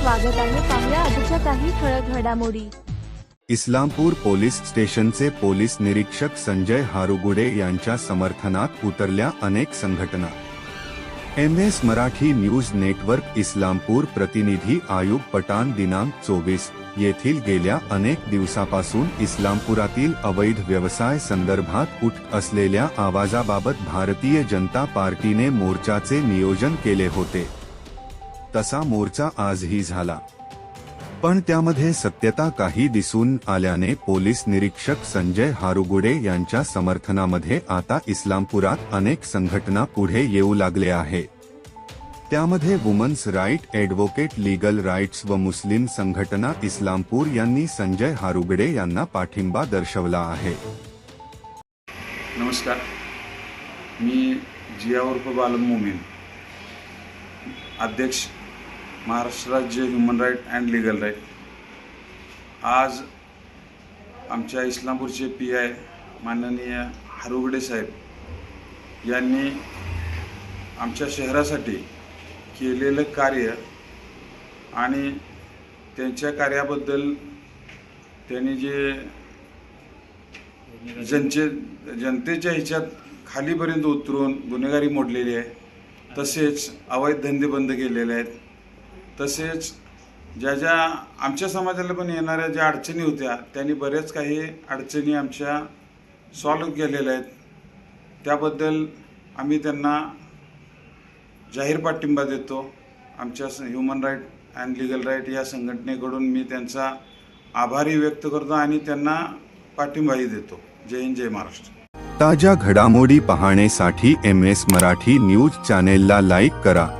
स्वागत आहे पाहुया आजच्या काही ठळक घडामोडी. इस्लामपूर पोलीस स्टेशनचे पोलीस निरीक्षक संजय हारुगुडे यांच्या समर्थनात उतरल्या अनेक संघटना. M S Marathi news network Islampur प्रतिनिधी आयुब पठाण दिनांक चोवीस येथील गेल्या अनेक दिवसापासून इस्लामपुरातील अवैध व्यवसाय संदर्भात उठ असलेल्या आवाजाबाबत भारतीय जनता पार्टीने मोर्चाचे नियोजन केले होते. तसा मोर्चा आजही झाला. पण त्यामध्ये सत्यता काही दिसून आल्याने पोलीस निरीक्षक संजय हारुगुडे यांच्या समर्थनामध्ये आता इस्लामपुरात अनेक संघटना पुढे येऊ लागले आहे. त्यामध्ये women's right advocate legal rights व मुस्लिम संघटना इस्लामपूर यांनी संजय हारुगडे यांना पाठिंबा दर्शवला आहे. नमस्कार. मी जिया उर्फ बालम मोमीन अध्यक्ष महाराष्ट्र राज्य human right and legal right आज आमच्या इस्लामपूरचे पी आय माननीय हरुगडे साहेब यांनी आमच्या शहरासाठी केलेलं कार्य आणि त्यांच्या कार्याबद्दल त्यांनी जे जनचे जनतेच्या ह्याच्यात खालीपर्यंत उतरून गुन्हेगारी मोडलेली आहे तसेच अवैध धंदे बंद केलेले आहेत. तसेच ज्या ज्या आमच्या समाजाला पण येणाऱ्या ज्या अडचणी होत्या त्यांनी बऱ्याच काही अडचणी आमच्या सॉल्व्ह केलेल्या आहेत. त्याबद्दल आम्ही त्यांना जाहीर पाठिंबा देतो. आमच्या human right and legal right या संघटनेकडून मी त्यांचा आभारी व्यक्त करतो आणि त्यांना पाठिंबाही देतो. जय हिंद जय महाराष्ट्र. ताज्या घडामोडी पाहण्यासाठी एम एस मराठी न्यूज चॅनेलला लाईक करा.